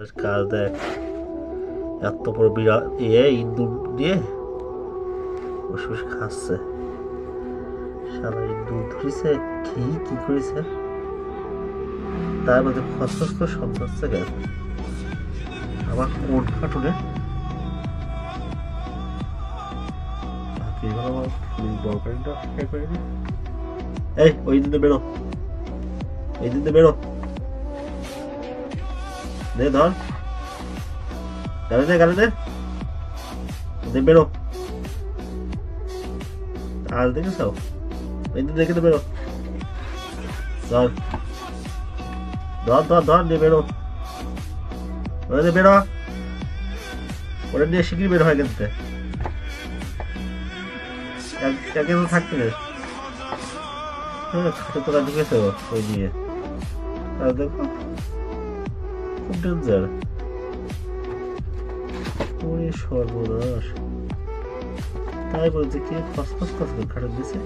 বেশ দেখ। এত বড় বিড়াল ইয়ে ইঁদুর দিয়ে? বসে খাচ্ছে। সারা ইঁদুর ধরেছে, কি কি করেছে? তার মধ্যে খসখস করে শব্দ হচ্ছে কেন? আবার বড় কারেন্টটা এই, ওই দিনে বেরো। এই দিনে বেরো। দে, ধর। গালে দে গালে দে দে বেরো। আর দেখেছ? এই দিন দেখে দে বেরো। ধর। ধর ধর ধর, দিয়ে বেরো। ওরা দিয়ে বেরো। ওরা দিয়ে শিগগিরি বের হয় কিন্তু। একে তো থাকতে রে হ্যাঁ তোরা ঢুকেছে ওই দিয়ে। দেখো। ডেঞ্জার সর্বনাশ। তাই বলছে কি খসখস খস করে খাটে দিছে।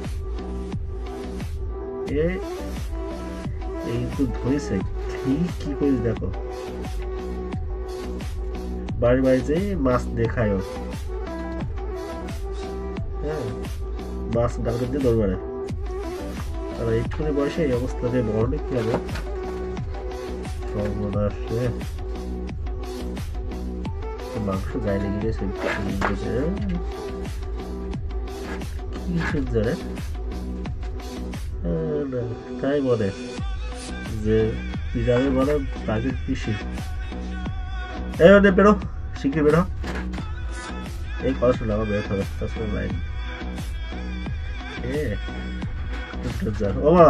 এই তো ধরেছে। কি কি করে দেখো? বাড়ি বাড়ি যে মাছ দেখায় হ্যাঁ মাছ ডাক্তার দিয়ে দৌড় মারে। আর বয়সে এই অবস্থা দিয়ে বড় কি হবে মাংস গায়ে লেগে গেছে তাই বলে যে বিড়ালে বলে, বাঘের কৃষি এই ওদের বেরো শিগগির বেরো। এই কথা শুনলে আমার বেরোতে হবে তাছাড়া লাইন এ ও মা